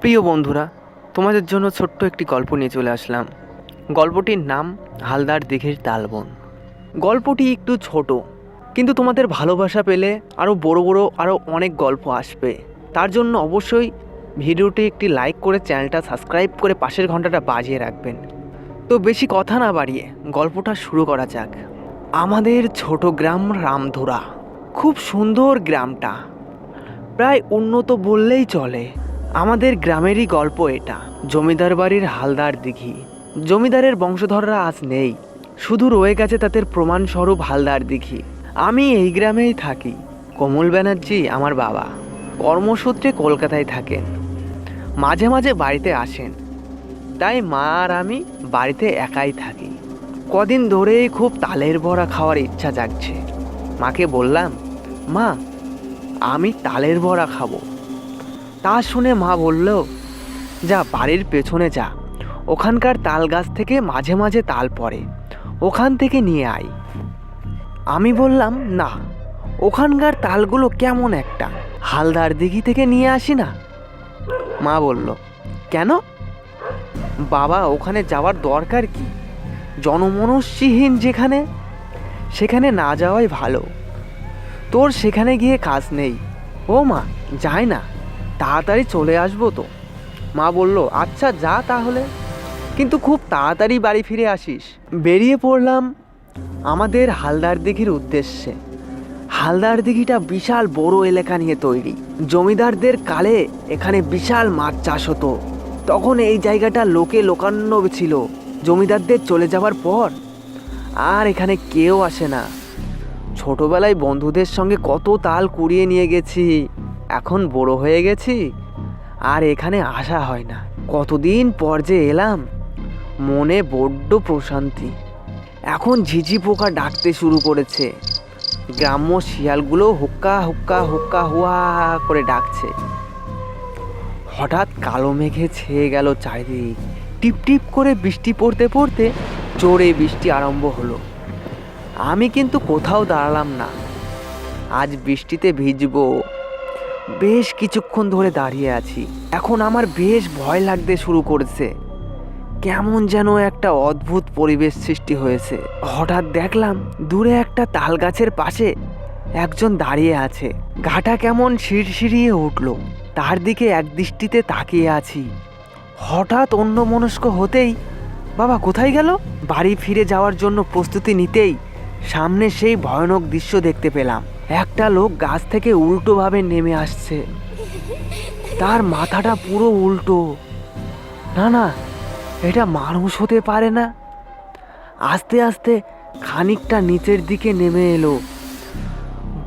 প্রিয় বন্ধুরা, তোমাদের জন্য ছোট্ট একটি গল্প নিয়ে চলে আসলাম। গল্পটির নাম হালদার দিঘির তালবন। গল্পটি একটু ছোট, কিন্তু তোমাদের ভালোবাসা পেলে আরও বড় বড় আরও অনেক গল্প আসবে। তার জন্য অবশ্যই ভিডিওটি একটি লাইক করে চ্যানেলটা সাবস্ক্রাইব করে পাশের ঘন্টাটা বাজিয়ে রাখবেন। তো বেশি কথা না বাড়িয়ে গল্পটা শুরু করা যাক। আমাদের ছোট গ্রাম রামধুরা। খুব সুন্দর গ্রামটা। প্রায় উন্নত বললেই চলে। আমাদের গ্রামেরই গল্প এটা। জমিদার বাড়ির হালদার দিঘি। জমিদারের বংশধররা আজ নেই। শুধু রয়ে গেছে তাদের প্রমাণস্বরূপ হালদার দিঘি। আমি এই গ্রামেই থাকি। কমল ব্যানার্জি আমার বাবা। কর্মসূত্রে কলকাতায় থাকেন। মাঝে মাঝে বাড়িতে আসেন। তাই মা আর আমি বাড়িতে একাই থাকি। কদিন ধরেই খুব তালের বড়া খাওয়ার ইচ্ছা জাগছে। মাকে বললাম, মা, আমি তালের বড়া খাব। তা শুনে মা বলল, যা বাড়ির পেছনে যা। ওখানকার তাল গাছ থেকে মাঝে মাঝে তাল পড়ে। ওখান থেকে নিয়ে আয়। আমি বললাম, না, ওখানকার তালগুলো কেমন একটা? হালদার দিঘি থেকে নিয়ে আসি না? মা বলল, কেন? বাবা, ওখানে যাওয়ার দরকার কি? জনমনস্যহীন যেখানে, সেখানে না যাওয়াই ভালো। তোর সেখানে গিয়ে কাজ নেই। ও মা, যায় না। তাড়াতাড়ি চলে আসব তো। মা বলল আচ্ছা যা তাহলে। কিন্তু খুব তাড়াতাড়ি বাড়ি ফিরে আসিস। বেরিয়ে পড়লাম আমাদের হালদার দিঘির উদ্দেশ্যে। হালদার দিঘিটা বিশাল বড় এলাকা নিয়ে তৈরি। জমিদারদের কালে এখানে বিশাল মাছ চাষ হতো। তখন এই জায়গাটা লোকে লোকান্ন ছিল। জমিদারদের চলে যাওয়ার পর আর এখানে কেউ আসে না। ছোটবেলায় বন্ধুদের সঙ্গে কত তাল কুড়িয়ে নিয়ে গেছি। এখন বড় হয়ে গেছি। আর এখানে আসা হয় না। কতদিন পর যে এলাম, মনে বড্ড প্রশান্তি। এখন ঝিঝি পোকা ডাকতে শুরু করেছে। গ্রাম্য শিয়ালগুলো হুক্কা হুক্কা হুক্কা হুয়া করে ডাকছে। হঠাৎ কালো মেঘে ছেয়ে গেল চারিদিক। টিপ টিপ করে বৃষ্টি পড়তে পড়তে জোরে বৃষ্টি আরম্ভ হলো। আমি কিন্তু কোথাও দাঁড়ালাম না। আজ বৃষ্টিতে ভিজবো। বেশ কিছুক্ষণ ধরে দাঁড়িয়ে আছি। এখন আমার বেশ ভয় লাগতে শুরু করেছে। কেমন যেন একটা অদ্ভুত পরিবেশ সৃষ্টি হয়েছে। হঠাৎ দেখলাম দূরে একটা তাল গাছের পাশে একজন দাঁড়িয়ে আছে। ঘাটা কেমন শিরশিরিয়ে উঠল। তার দিকে এক দৃষ্টিতে তাকিয়ে আছি। হঠাৎ অন্য মনস্ক হতেই, বাবা, কোথায় গেল? বাড়ি ফিরে যাওয়ার জন্য প্রস্তুতি নিতেই সামনে সেই ভয়ানক দৃশ্য দেখতে পেলাম। একটা লোক গাছ থেকে উল্টোভাবে নেমে আসছে। তার মাথাটা পুরো উল্টো। না না, এটা মানুষ হতে পারে না। আস্তে আস্তে খানিকটা নিচের দিকে নেমে এলো।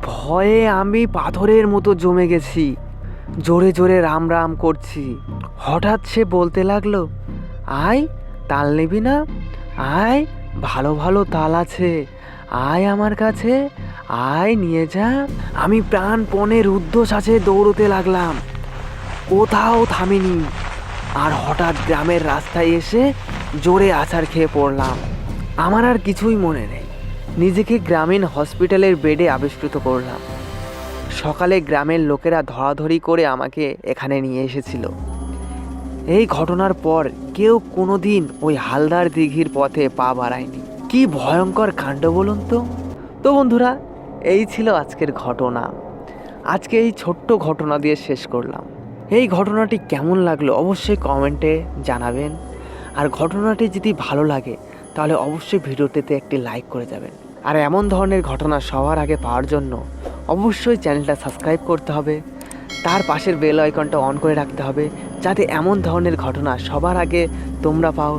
ভয়ে আমি পাথরের মতো জমে গেছি। জোরে জোরে রাম রাম করছি। হঠাৎ সে বলতে লাগল, আয়, তাল নিবি না। আয়, ভালো ভালো তাল আছে। আয় আমার কাছে। আয় নিয়ে যা। আমি প্রাণপণে রুদ্ধশ্বাসে দৌড়তে লাগলাম। কোথাও থামিনি। আর হঠাৎ গ্রামের রাস্তায় এসে জোরে আছাড় খেয়ে পড়লাম। আমার আর কিছুই মনে নেই। নিজেকে গ্রামীণ হসপিটালের বেডে আবিষ্কৃত করলাম। সকালে গ্রামের লোকেরা ধরাধরি করে আমাকে এখানে নিয়ে এসেছিল। এই ঘটনার পর কেউ কোনোদিন ওই হালদার দিঘির পথে পা বাড়ায়নি। কি ভয়ঙ্কর কাণ্ড বলুন তো? তো বন্ধুরা এই ছিল আজকের ঘটনা। আজকে এই ছোট্ট ঘটনা দিয়ে শেষ করলাম। এই ঘটনাটি কেমন লাগল অবশ্যই কমেন্টে জানাবেন। আর ঘটনাটি যদি ভালো লাগে, তাহলে অবশ্যই ভিডিওটিতে একটি লাইক করে যাবেন। আর এমন ধরনের ঘটনা সবার আগে পাওয়ার জন্য অবশ্যই চ্যানেলটা সাবস্ক্রাইব করতে হবে। তার পাশের বেল আইকনটা অন করে রাখতে হবে, যাতে এমন ধরনের ঘটনা সবার আগে তোমরা পাও।